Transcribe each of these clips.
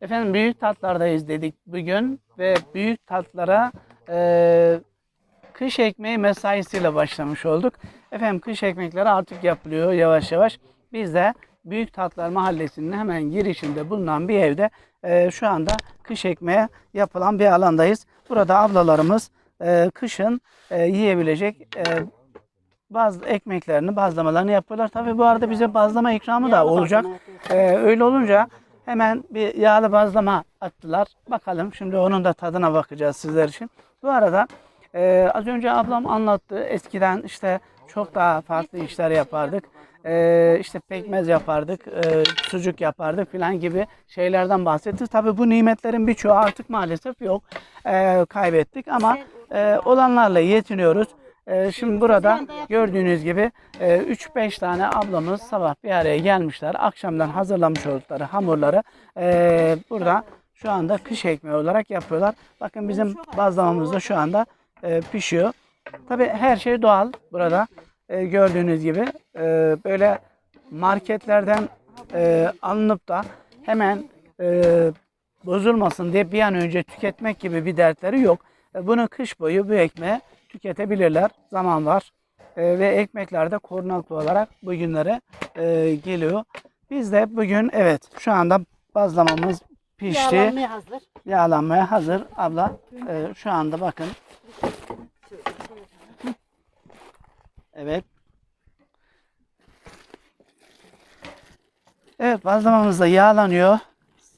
Efendim büyük tatlardayız dedik bugün ve büyük tatlara e, kış ekmeği mesaisiyle başlamış olduk. Efendim kış ekmekleri artık yapılıyor yavaş yavaş. Biz de Büyük Tatlar Mahallesi'nin hemen girişinde bulunan bir evde e, şu anda kış ekmeği yapılan bir alandayız. Burada ablalarımız e, kışın e, yiyebilecek e, bazı ekmeklerini, bazlamalarını yapıyorlar. Tabii bu arada bize bazlama ikramı da olacak. Ee, öyle olunca hemen bir yağlı bazlama attılar. Bakalım şimdi onun da tadına bakacağız sizler için. Bu arada e, az önce ablam anlattı. Eskiden işte çok daha farklı işler yapardık. E, işte pekmez yapardık, e, sucuk yapardık filan gibi şeylerden bahsetti. Tabii bu nimetlerin birçoğu artık maalesef yok. E, kaybettik ama e, olanlarla yetiniyoruz. E, şimdi burada gördüğünüz gibi e, 3-5 tane ablamız sabah bir araya gelmişler. Akşamdan hazırlamış oldukları hamurları e, burada şu anda kış ekmeği olarak yapıyorlar. Bakın bizim bazlamamız da şu anda e, pişiyor. Tabi her şey doğal burada. E, gördüğünüz gibi e, böyle marketlerden e, alınıp da hemen e, bozulmasın diye bir an önce tüketmek gibi bir dertleri yok. E, bunu kış boyu bu ekmeği tüketebilirler. Zaman var. E, ve ekmekler de korunaklı olarak bugünlere e, geliyor. Biz de bugün evet şu anda bazlamamız pişti. Yağlanmaya hazır. Yağlanmaya hazır. Abla e, şu anda bakın. Evet. Evet bazlamamız da yağlanıyor.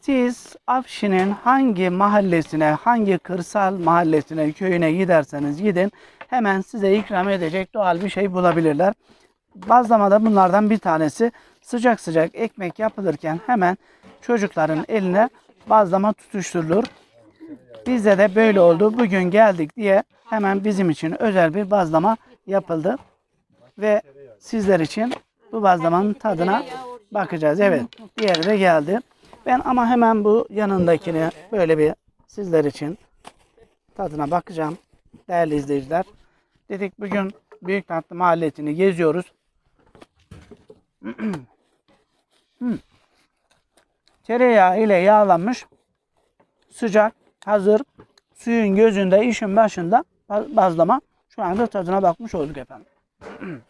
Siz Afşin'in hangi mahallesine, hangi kırsal mahallesine, köyüne giderseniz gidin hemen size ikram edecek doğal bir şey bulabilirler. Bazlama da bunlardan bir tanesi. Sıcak sıcak ekmek yapılırken hemen çocukların eline bazlama tutuşturulur. Bizde de böyle oldu. Bugün geldik diye hemen bizim için özel bir bazlama yapıldı. Ve sizler için bu bazlamanın tadına bakacağız. Evet, diğeri de geldi. Ben ama hemen bu yanındakini böyle bir sizler için tadına bakacağım. Değerli izleyiciler. Dedik bugün Büyük Tatlı Mahallesi'ni geziyoruz. Hmm. Tereyağı ile yağlanmış sıcak, hazır, suyun gözünde, işin başında ba- bazlama. Şu anda tadına bakmış olduk efendim.